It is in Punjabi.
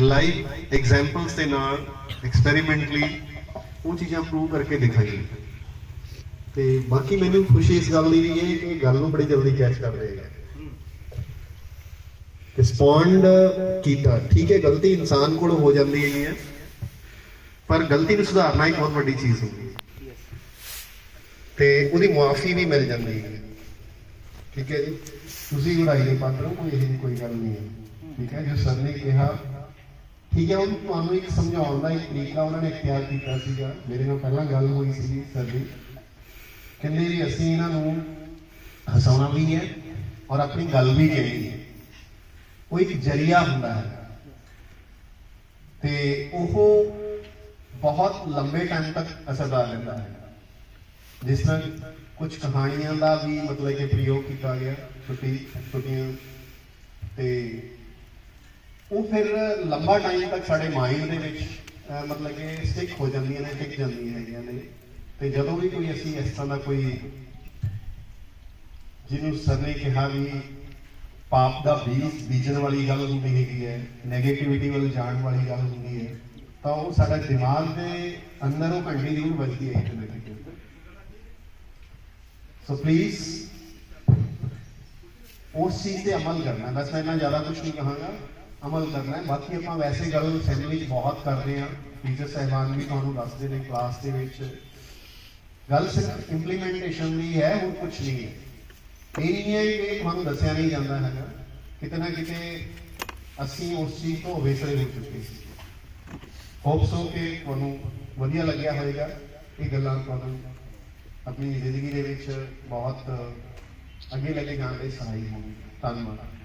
ਲਾਈਵ ਐਗਜ਼ਾਮਪਲਸ ਦੇ ਨਾਲ ਐਕਸਪੈਰੀਮੈਂਟਲੀ ਉਹ ਚੀਜ਼ਾਂ ਪ੍ਰੂਵ ਕਰਕੇ ਦਿਖਾਈ ਤੇ ਬਾਕੀ ਮੈਨੂੰ ਖੁਸ਼ੀ ਇਸ ਗੱਲ ਦੀ ਵੀ ਹੈ ਕਿ ਗੱਲ ਨੂੰ ਬੜੀ ਜਲਦੀ ਕੈਚ ਕਰ ਲਏਗਾ ਰਿਸਪੌਂਡ ਕੀਤਾ। ਠੀਕ ਹੈ, ਗਲਤੀ ਇਨਸਾਨ ਕੋਲ ਹੋ ਜਾਂਦੀ ਹੈਗੀ ਹੈ। ਪਰ ਗਲਤੀ ਨੂੰ ਸੁਧਾਰਨਾ ਇੱਕ ਬਹੁਤ ਵੱਡੀ ਚੀਜ਼ ਹੁੰਦੀ ਹੈ। ਤੇ ਉਹਦੀ ਮੁਆਫੀ ਵੀ ਮਿਲ ਜਾਂਦੀ ਹੈ ਠੀਕ ਹੈ ਜੀ। ਤੁਸੀਂ ਗੁੜਾਈ ਦੇ ਪਾਤਰ ਹੋ, ਕੋਈ ਇਹੋ ਕੋਈ ਗੱਲ ਨਹੀਂ ਹੈ। ਠੀਕ ਹੈ, ਜੋ ਸਰ ਨੇ ਕਿਹਾ। ਠੀਕ ਹੈ ਉਹ ਤੁਹਾਨੂੰ ਇੱਕ ਸਮਝਾਉਣ ਦਾ ਇੱਕ ਤਰੀਕਾ ਉਹਨਾਂ ਨੇ ਇਖਤਿਆਰ ਕੀਤਾ ਸੀਗਾ। ਮੇਰੇ ਨਾਲ ਪਹਿਲਾਂ ਗੱਲ ਹੋਈ ਸੀ ਸਰ ਦੀ। ਕਹਿੰਦੇ ਵੀ ਅਸੀਂ ਇਹਨਾਂ ਨੂੰ ਹਸਾਉਣਾ ਵੀ ਹੈ ਔਰ ਆਪਣੀ ਗੱਲ ਵੀ ਕਹਿਣੀ ਹੈ। ਉਹ ਇੱਕ ਜਰੀਆ ਹੁੰਦਾ ਹੈ। ਤੇ ਉਹ ਬਹੁਤ ਲੰਬੇ ਟਾਈਮ ਤੱਕ ਅਸਰਦਾਰ ਰਹਿੰਦਾ ਹੈ। ਜਿਸ ਤਰ੍ਹਾਂ ਕੁਝ ਕਹਾਣੀਆਂ ਦਾ ਵੀ ਮਤਲਬ ਕਿ ਪ੍ਰਯੋਗ ਕੀਤਾ ਗਿਆ, ਛੁੱਟੀ ਛੁੱਟੀਆਂ ਤੇ ਉਹ ਫਿਰ ਲੰਬਾ ਟਾਈਮ ਤੱਕ ਸਾਡੇ ਮਾਈਂਡ ਦੇ ਵਿੱਚ ਅਹ, ਮਤਲਬ ਕਿ ਸਟਿਕ ਹੋ ਜਾਂਦੀਆਂ ਨੇ ਟਿਕ ਜਾਂਦੀਆਂ ਹੈਗੀਆਂ ਨੇ। ਤੇ ਜਦੋਂ ਵੀ ਕੋਈ ਅਸੀਂ ਇਸ ਤਰ੍ਹਾਂ ਦਾ ਕੋਈ ਜਿਹਨੂੰ ਸਰ ਨੇ ਕਿਹਾ ਵੀ ਪਾਪ ਦਾ ਬੀਜ ਬੀਜਣ ਵਾਲੀ ਗੱਲ ਹੁੰਦੀ ਹੈਗੀ ਹੈ 네ਗੇਟਿਵਿਟੀ ਵੱਲ ਜਾਣ ਵਾਲੀ ਗੱਲ ਹੁੰਦੀ ਹੈ ਤਾਂ ਉਹ ਸਾਡਾ ਦਿਮਾਗ ਦੇ ਅੰਦਰ ਉਹ ਘੰਟੀ ਜ਼ਰੂਰ ਵੱਜਦੀ ਹੈ ਕਿਤੇ ਨਾ ਕਿਤੇ ਸੋ ਪਲੀਜ਼ ਉਸ ਚੀਜ਼ ਤੇ ਅਮਲ ਕਰਨਾ। ਹੈ। ਬਸ ਮੈਂ ਇੰਨਾ ਜ਼ਿਆਦਾ ਕੁਝ ਨਹੀਂ ਕਹਾਂਗਾ। ਅਮਲ ਕਰਨਾ ਹੈ। ਬਾਕੀ ਆਪਾਂ ਵੈਸੇ ਗੱਲ ਅਸੈਂਬਲੀ 'ਚ ਬਹੁਤ ਕਰਦੇ ਹਾਂ। ਟੀਚਰ ਸਾਹਿਬਾਨ ਵੀ ਤੁਹਾਨੂੰ ਦੱਸਦੇ ਨੇ ਕਲਾਸ ਦੇ ਵਿੱਚ। ਗੱਲ ਸਿਰਫ ਇੰਪਲੀਮੈਂਟੇਸ਼ਨ ਦੀ ਹੈ, ਹੋਰ ਕੁਝ ਨਹੀਂ ਹੈ। ਇਹ ਨਹੀਂ ਹੈ ਕਿ ਤੁਹਾਨੂੰ ਦੱਸਿਆ ਨਹੀਂ ਜਾਂਦਾ ਹੈਗਾ। ਕਿਤੇ ਨਾ ਕਿਤੇ ਅਸੀਂ ਉਸ ਚੀਜ਼ ਤੋਂ ਅਵੇਸਰੇ ਹੋ ਚੁੱਕੇ ਸੀ। ਹੋਪਸ ਹੋ ਕਿ ਤੁਹਾਨੂੰ ਵਧੀਆ ਲੱਗਿਆ ਹੋਵੇਗਾ ਇਹ ਗੱਲਾਂ ਤੁਹਾਨੂੰ ਆਪਣੀ ਜ਼ਿੰਦਗੀ ਦੇ ਵਿੱਚ ਬਹੁਤ ਅੱਗੇ ਲੈ ਕੇ ਜਾਣ ਲਈ ਸਹਾਈ ਹੋਣਗੀਆਂ। ਧੰਨਵਾਦ।